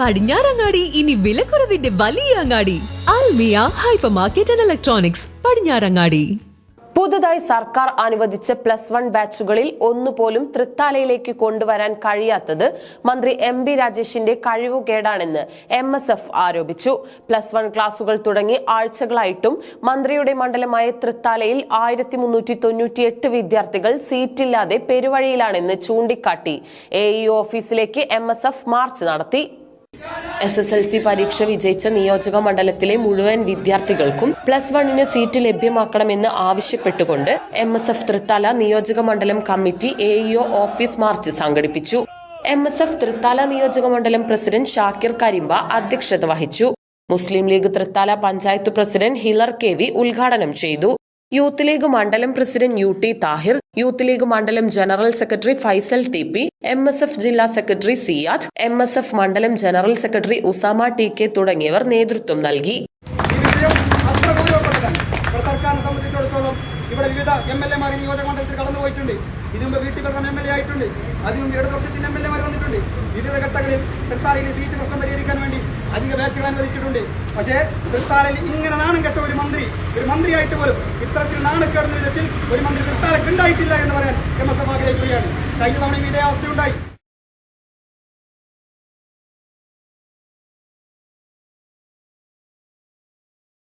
പടിഞ്ഞാറങ്ങാടി ഇനി വിലക്കുറവിന്റെ വലിയ അങ്ങാടി. Almiya hypermarket and electronics Padinjarangadi. പുതുതായി സർക്കാർ അനുവദിച്ച പ്ലസ് വൺ ബാച്ചുകളിൽ ഒന്നുപോലും തൃത്താലയിലേക്ക് കൊണ്ടുവരാൻ കഴിയാത്തത് മന്ത്രി എം ബി രാജേഷിന്റെ കഴിവുകേടാണെന്ന് എം എസ് എഫ് ആരോപിച്ചു. പ്ലസ് വൺ ക്ലാസുകൾ തുടങ്ങി ആഴ്ചകളായിട്ടും മന്ത്രിയുടെ മണ്ഡലമായ തൃത്താലയിൽ ആയിരത്തി മുന്നൂറ്റി തൊണ്ണൂറ്റിയെട്ട് വിദ്യാർത്ഥികൾ സീറ്റില്ലാതെ പെരുവഴിയിലാണെന്ന് ചൂണ്ടിക്കാട്ടി. എ ഇ ഓഫീസിലേക്ക് എം എസ് എഫ് മാർച്ച് നടത്തി. എസ് എസ് എൽ സി പരീക്ഷ വിജയിച്ച നിയോജക മണ്ഡലത്തിലെ മുഴുവൻ വിദ്യാർത്ഥികൾക്കും പ്ലസ് വണ്ണിന് സീറ്റ് ലഭ്യമാക്കണമെന്ന് ആവശ്യപ്പെട്ടുകൊണ്ട് എം എസ് എഫ് തൃത്താല നിയോജക മണ്ഡലം committee A EO office march സംഘടിപ്പിച്ചു. എം എസ് എഫ് തൃത്താല നിയോജക മണ്ഡലം പ്രസിഡന്റ് ഷാക്കിർ കരിമ്പ അധ്യക്ഷത വഹിച്ചു. Muslim League Thrithala panchayat president Hilar K V ഉദ്ഘാടനം ചെയ്തു. യൂത്ത് ലീഗ് മണ്ഡലം president U T Thahir Youth League മണ്ഡലം general secretary Faisal T P M S F ജില്ലാ secretary Siyad M S F മണ്ഡലം general secretary Usama T K തുടങ്ങിയവർ നേതൃത്വം നൽകി. ഇവിടെ വിവിധ എം എൽ എമാർ നിയോജക മണ്ഡലത്തിൽ കടന്നുപോയിട്ടുണ്ട്. ഇതിനു മുമ്പ് വീട്ടിൽ പറഞ്ഞ എം എൽ എ ആയിട്ടുണ്ട്. അതിനുമ്പ് ഇടതുപക്ഷത്തിന്റെ എം എൽ എമാർ വന്നിട്ടുണ്ട്. വിവിധ ഘട്ടങ്ങളിൽ തൃത്താലയിലെ സീറ്റ് പ്രശ്നം പരിഹരിക്കാൻ വേണ്ടി അധിക ബാച്ചുകൾ അനുവദിച്ചിട്ടുണ്ട്. പക്ഷേ തൃത്താലയിൽ ഇങ്ങനെ നാണം കെട്ട ഒരു ഒരു മന്ത്രിയായിട്ട് പോലും ഇത്തരത്തിൽ നാണക്കേടുന്ന വിധത്തിൽ ഒരു മന്ത്രി തൃത്താലയ്ക്ക് ഉണ്ടായിട്ടില്ല എന്ന് പറയാൻ എം എസ് എഫ് ആഗ്രഹിക്കുകയാണ്. കഴിഞ്ഞ തവണയും ഇതേ അവസ്ഥയുണ്ടായി.